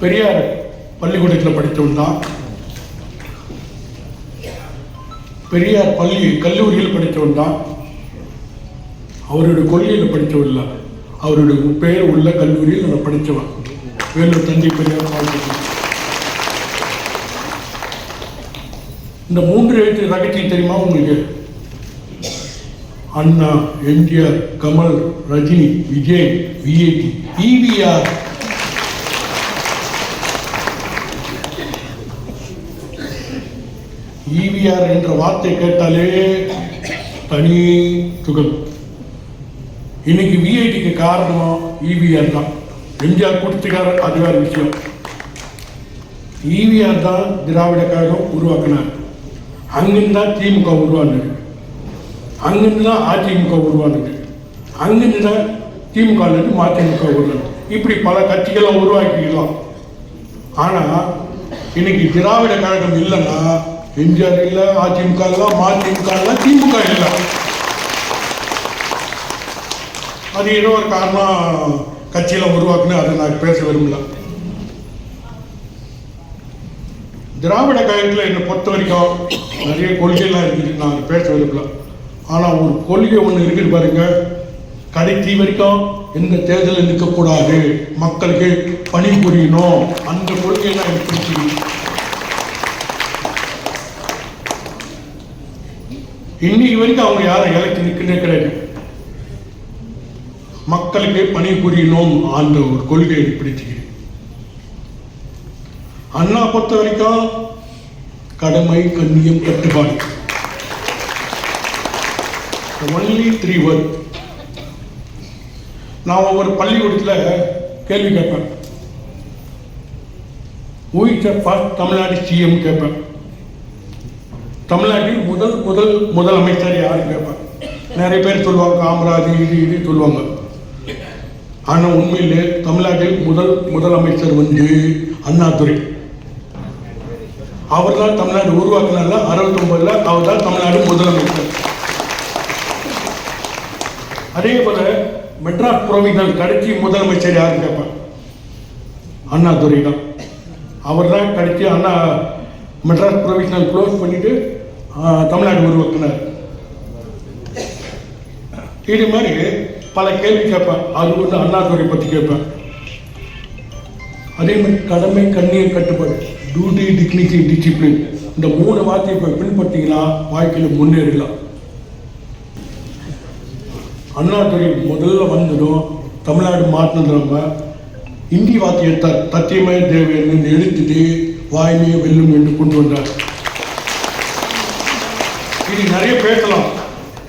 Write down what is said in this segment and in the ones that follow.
பெரியார் பள்ளிக்கூடத்தில் படித்தவன் தான் பெரியார் பள்ளி கல்லூரியில் படித்தவன் தான் அவருடைய கொள்கையில் படித்தவன் இல்லை அவருடைய பெயர் உள்ள கல்லூரியில் நான் படித்தவன். வேலூர் தஞ்சை பெரியார் இந்த மூன்று எழுத்து ரகசியம் தெரியுமா உங்களுக்கு? அண்ணா எம்ஜிஆர் கமல் ரஜினி விஜய் விஐடி இவிஆர் ஈவிஆர் என்ற வார்த்தை கேட்டாலே தனி துகள். இன்னைக்கு விஐடிக்கு காரணம் இவிஆர் தான். எம்ஜிஆர் கொடுத்துக்கார அது விஷயம். இவிஆர் தான் திராவிட கழகம் உருவாக்கினார். அங்கிருந்து தான் திமுக உருவானது. அங்கிருந்து தான் அதிமுக உருவானது. அங்கிருந்து தான் திமுகலேருந்து மதிமுக உருவானது. இப்படி பல கட்சிகளை உருவாக்கிக்கலாம் ஆனால் இன்னைக்கு திராவிட கழகம் இல்லைன்னா எம்ஜிஆர் இல்லை அதிமுக இல்லை மதிமுக இல்லை திமுக இல்லை. அது ஏதோ ஒரு காரணம் கட்சியில் உருவாக்குன்னு அதை நான் பேச விரும்பல. திராவிட கழகத்தில் என்னை பொறுத்த வரைக்கும் நிறைய கொள்கைலாம் இருக்குது நான் பேச விரும்பல. ஆனால் ஒரு கொள்கை ஒன்று இருக்குது பாருங்க. கடைசி வரைக்கும் எந்த தேர்தலில் நிற்கக்கூடாது. மக்களுக்கு பணி புரியணும் அந்த கொள்கையெல்லாம் எனக்கு பிடிச்சிருக்கு. இன்னைக்கு வரைக்கும் அவங்க யாரும் எலெக்ஷன் நிற்கனே கிடையாது. மக்களுக்கு பணி புரியணும் அந்த ஒரு கொள்கையை பிடிச்சுக்கிறேன். அண்ணா பொறுத்த வரைக்கும் கடமை கண்ணியம் கட்டுப்பாடு. ஒன்லி த்ரீ வேர்ட் நான் ஒவ்வொரு பள்ளிக்கூடத்தில் கேள்வி கேட்பேன். ஊயிச்ச ஃபர்ஸ்ட் தமிழ்நாடு சிஎம் கேட்பேன். தமிழ்நாட்டில் முதல் முதல் முதலமைச்சர் யாருன்னு கேட்பேன் நிறைய பேர் சொல்லுவாங்க காமராஜ் இது இது சொல்லுவாங்க. ஆனால் உண்மையிலே தமிழ்நாட்டில் முதல் முதலமைச்சர் வந்து அண்ணாதுரை அவர் தான் தமிழ்நாடு உருவாக்குனால அறுபத்தொன்பதுல அவர் தான் தமிழ்நாடு முதலமைச்சர் அதே போல மெட்ராஸ் புரோவினல் கடைசி முதலமைச்சர் யாருன்னு கேட்பேன் அண்ணாதுரை தான். அவர் தான் கடைசி அண்ணா மெட்ராஸ் ப்ரொவிஷனல் க்ளோஸ் பண்ணிட்டு தமிழ்நாடு உருவாக்குனார் இது மாதிரி பல கேள்வி கேட்பேன். அது வந்து அண்ணாதுரை பற்றி கேட்பேன். அதே மாதிரி கடமை கண்ணீர் கட்டுப்பாடு டியூட்டி டிக்னிட்டி டிசிப்ளின் இந்த மூணு வார்த்தையை இப்போ பின்பற்றிங்கன்னா வாழ்க்கையில் முன்னேறலாம் அண்ணாதுரை முதல்ல வந்ததும் தமிழ்நாடு மாற்றினதுனால இந்தி வார்த்தையை த தத்தியமே தேவைன்னு எழுத்துட்டு வாய்மையை வெல்லும் என்று கொண்டு வந்தார். இது நிறைய பேசலாம்.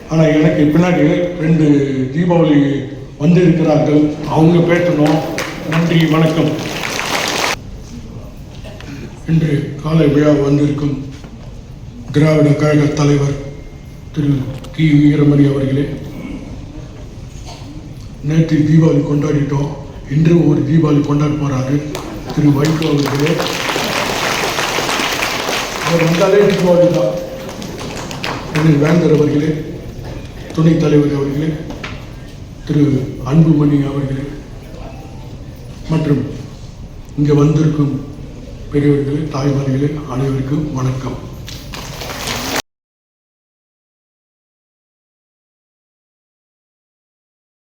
ஆனால் எனக்கு பின்னாடி ரெண்டு தீபாவளி வந்திருக்கிறார்கள். அவங்க பேசணும். நன்றி வணக்கம். இன்று காலை விழா வந்திருக்கும் திராவிட கழக தலைவர் திரு கி. வீரமணி அவர்களே நேற்று தீபாவளி கொண்டாடிட்டோம். இன்று ஒரு தீபாவளி கொண்டாட போறாரு திரு வைகோ அவர்களே. அவர் வந்தாலே தீபாவளி தான் திரு வேந்தர் அவர்களே துணைத் தலைவர் அவர்களே திரு அன்புமணி அவர்களே மற்றும் இங்கே வந்திருக்கும் பெரியவர்களே தாய்மார்களே அனைவருக்கும் வணக்கம்.